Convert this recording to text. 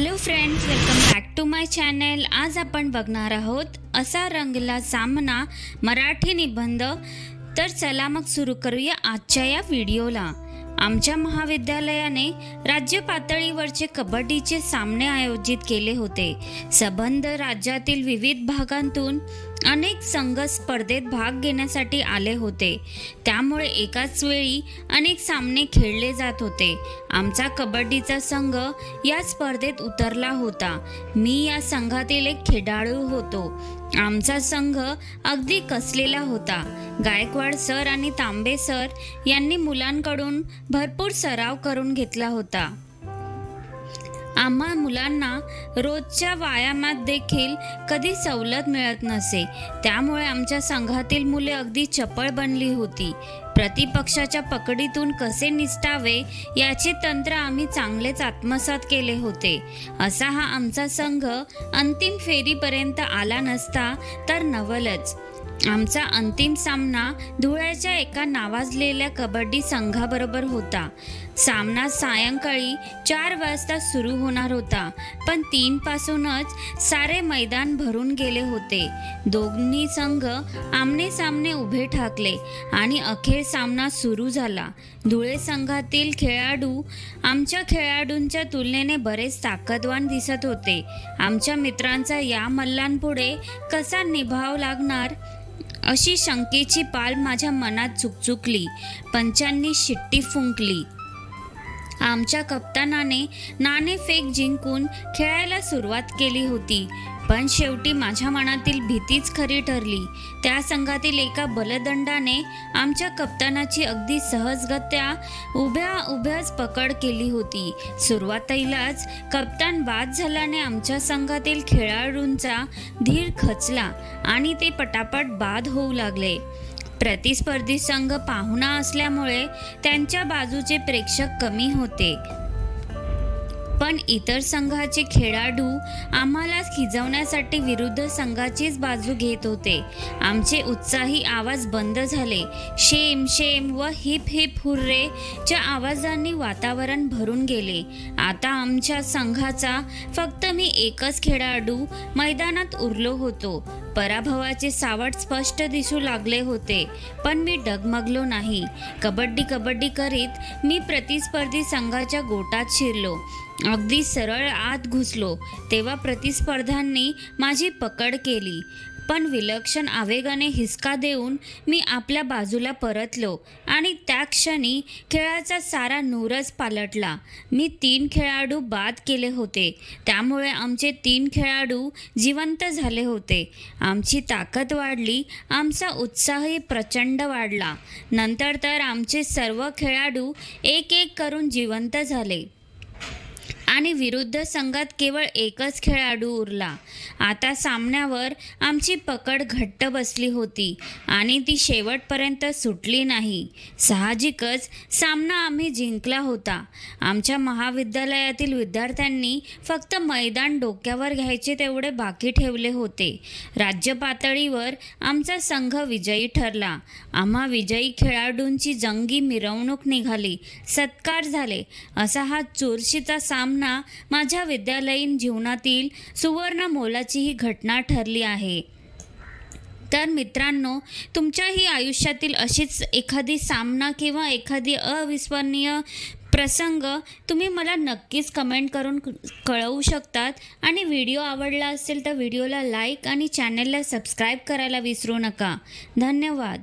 Hello friends welcome back to my channel आज आपण बघणार आहोत असा रंगला सामना मराठी निबंध. तर चला मग सुरू करूया आजच्या या व्हिडिओला आमच्या महाविद्यालयाने राज्य पातळीवरचे कबड्डीचे सामने आयोजित केले होते. सबंध राज्यातील विविध भागांतून अनेक संघ स्पर्धेत भाग घेण्यासाठी आले होते. त्यामुळे एकाच वेळी अनेक सामने खेळले जात होते. आमचा कबड्डीचा संघ या स्पर्धेत उतरला होता. मी या संघातील एक खेळाडू होतो. आमचा संघ अगदी कसलेला होता. गायकवाड सर आणि तांबे सर यांनी मुलांकडून भरपूर सराव करून घेतला होता. आम्हा मुलांना रोजच्या व्यायामात देखील कधी सवलत मिळत नसे. त्यामुळे आमच्या संघातील मुले अगदी चपळ बनली होती. प्रतिपक्षाच्या पकडीतून कसे निसटावे याचे तंत्र आम्ही चांगलेच आत्मसात केले होते. असा हा आमचा संघ अंतिम फेरीपर्यंत आला नसता तर नवलच. आमचा अंतिम सामना धुळ्याच्या एका नावाजलेल्या कबड्डी संघाबरोबर होता. सामना सायंकाळी चार वाजता सुरू होणार होता पण तीन पासूनच सारे मैदान भरून गेले होते. दोन्ही संघ आमने सामने उभे ठाकले आणि अखेर सामना सुरू झाला. धुळे संघातील खेळाडू आमच्या खेळाडूंच्या तुलनेने बरेच ताकदवान दिसत होते. आमच्या मित्रांचा या मल्लांपुढे कसा निभाव लागणार? अशी शंकेची पाल माझ्या मनात चुकचुकली पंचांनी शिट्टी फुंकली. आमच्या कप्तानाने नाणेफेक जिंकून खेळायला सुरुवात केली होती. पण शेवटी माझ्या मनातील भीतीच खरी ठरली. त्या संघातील एका बलदंडाने आमच्या कप्तानाची अगदी सहजगत्या उभ्या उभ्याच पकड केली होती. सुरुवातीलाच कप्तान बाद झाल्याने आमच्या संघातील खेळाडूंचा धीर खचला आणि ते पटापट बाद होऊ लागले. प्रतिस्पर्धी संघ पाहुणा असल्यामुळे त्यांच्या बाजूचे प्रेक्षक कमी होते. पण इतर संघाचे खेळाडू आम्हाला खिजवण्यासाठी विरुद्ध संघाचीच बाजू घेत होते. आमचे उत्साही आवाज बंद झाले. शेम शेम व हिप हिप हुर्रे च्या आवाजांनी वातावरण भरून गेले. आता आमच्या संघाचा फक्त मी एकच खेळाडू मैदानात उरलो होतो. पराभवाचे सावट स्पष्ट दिसू लागले होते पण मी डगमगलो नाही. कबड्डी कबड्डी करीत मी प्रतिस्पर्धी संघाच्या गोटात शिरलो. अगदी सरळ आत घुसलो तेव्हा प्रतिस्पर्ध्यांनी माझी पकड केली. पण विलक्षण आवेगाने हिसका देऊन मी आपल्या बाजूला परतलो आणि त्या क्षणी खेळाचा सारा नूरच पालटला. मी तीन खेळाडू बाद केले होते. त्यामुळे आमचे तीन खेळाडू जिवंत झाले होते. आमची ताकद वाढली आमचा उत्साहही प्रचंड वाढला. नंतर तर आमचे सर्व खेळाडू एक एक करून जिवंत झाले. आणि विरुद्ध संघात केवळ एकच खेळाडू उरला. आता सामन्यावर आमची पकड घट्ट बसली होती आणि ती शेवटपर्यंत सुटली नाही. साहजिकच सामना आम्ही जिंकला होता. आमच्या महाविद्यालयातील विद्यार्थ्यांनी फक्त मैदान डोक्यावर घ्यायचे तेवढे बाकी ठेवले होते. राज्य पातळीवर आमचा संघ विजयी ठरला. आम्हा विजयी खेळाडूंची जंगी मिरवणूक निघाली. सत्कार झाले. असा हा चुरशीचा सामना माझ्या विद्यालयीन जीवनातील सुवर्ण मोलाची ही घटना ठरली आहे. तर मित्रांनो तुमच्याही आयुष्यातील अशीच एखादी सामना किंवा एखादी अविस्मरणीय प्रसंग तुम्ही मला नक्कीच कमेंट करून कळवू शकतात. आणि व्हिडिओ आवडला असेल तर व्हिडिओला लाईक आणि चॅनलला सबस्क्राईब करायला विसरू नका. धन्यवाद.